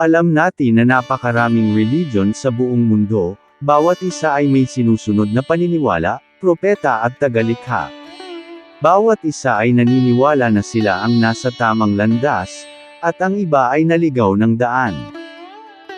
Alam natin na napakaraming religion sa buong mundo, bawat isa ay may sinusunod na paniniwala, propeta at tagalikha. Bawat isa ay naniniwala na sila ang nasa tamang landas, at ang iba ay naligaw ng daan.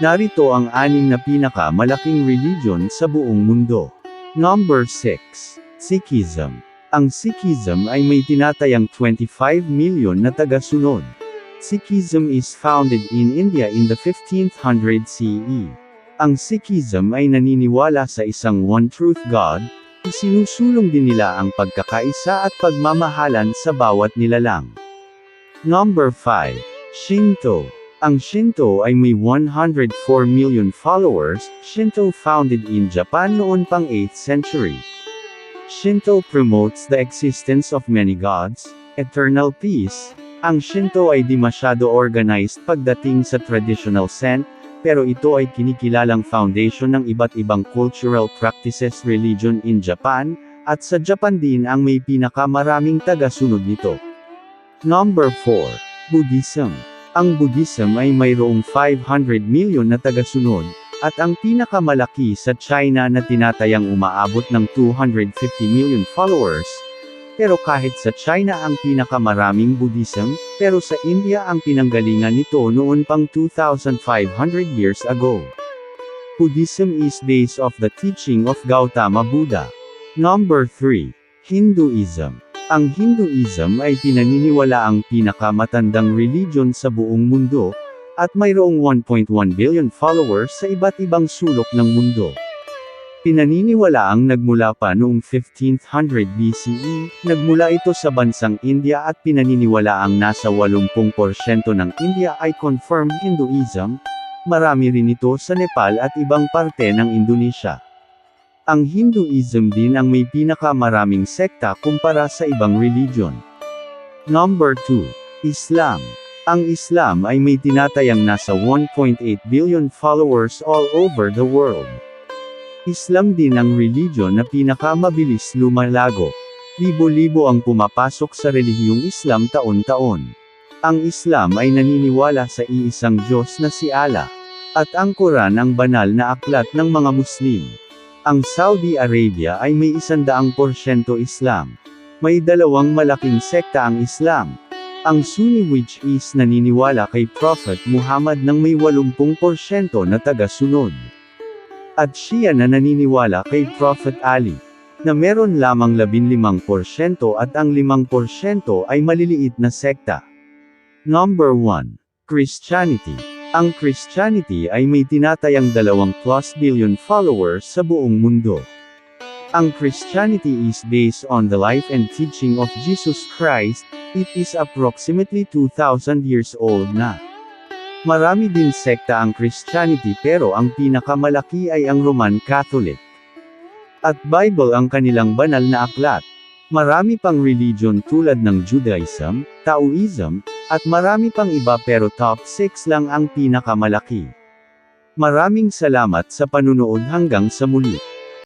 Narito ang anim na pinakamalaking religion sa buong mundo. Number 6. Sikhism. Ang Sikhism ay may tinatayang 25 million na tagasunod. Sikhism is founded in India in the 1500 CE. Ang Sikhism ay naniniwala sa isang one truth God, isinusulong din nila ang pagkakaisa at pagmamahalan sa bawat nilalang. Number 5. Shinto. Ang Shinto ay may 104 million followers, Shinto founded in Japan noon pang 8th century. Shinto promotes the existence of many gods, eternal peace. Ang Shinto ay di masyado organized pagdating sa traditional scent, pero ito ay kinikilalang foundation ng iba't ibang cultural practices religion in Japan, at sa Japan din ang may pinakamaraming tagasunod nito. Number 4. Buddhism. Ang Buddhism ay mayroong 500 million na tagasunod, at ang pinakamalaki sa China na tinatayang umaabot ng 250 million followers. Pero kahit sa China ang pinakamaraming Buddhism, pero sa India ang pinanggalingan nito noon pang 2,500 years ago. Buddhism is based of the teaching of Gautama Buddha. Number 3. Hinduism. Ang Hinduism ay pinaniniwala ang pinakamatandang religion sa buong mundo, at mayroong 1.1 billion followers sa iba't ibang sulok ng mundo. Pinaniniwala ang nagmula pa noong 1500 BCE, nagmula ito sa bansang India at pinaniniwala ang nasa 80% ng India ay confirmed Hinduism, marami rin ito sa Nepal at ibang parte ng Indonesia. Ang Hinduism din ang may pinakamaraming sekta kumpara sa ibang religion. Number 2. Islam. Ang Islam ay may tinatayang nasa 1.8 billion followers all over the world. Islam din ang religion na pinakamabilis lumalago. Libo-libo ang pumapasok sa relihiyong Islam taon-taon. Ang Islam ay naniniwala sa iisang Diyos na si Allah. At ang Quran ang banal na aklat ng mga Muslim. Ang Saudi Arabia ay may isandaang porsyento Islam. May dalawang malaking sekta ang Islam. Ang Sunni which is naniniwala kay Prophet Muhammad ng may 80% na tagasunod. At Shia na naniniwala kay Prophet Ali, na meron lamang 15% at ang 5% ay maliliit na sekta. Number 1. Christianity. Ang Christianity ay may tinatayang 2 plus billion followers sa buong mundo. Ang Christianity is based on the life and teaching of Jesus Christ, it is approximately 2,000 years old na. Marami din sekta ang Christianity pero ang pinakamalaki ay ang Roman Catholic. At Bible ang kanilang banal na aklat. Marami pang religion tulad ng Judaism, Taoism, at marami pang iba pero top 6 lang ang pinakamalaki. Maraming salamat sa panunood hanggang sa muli.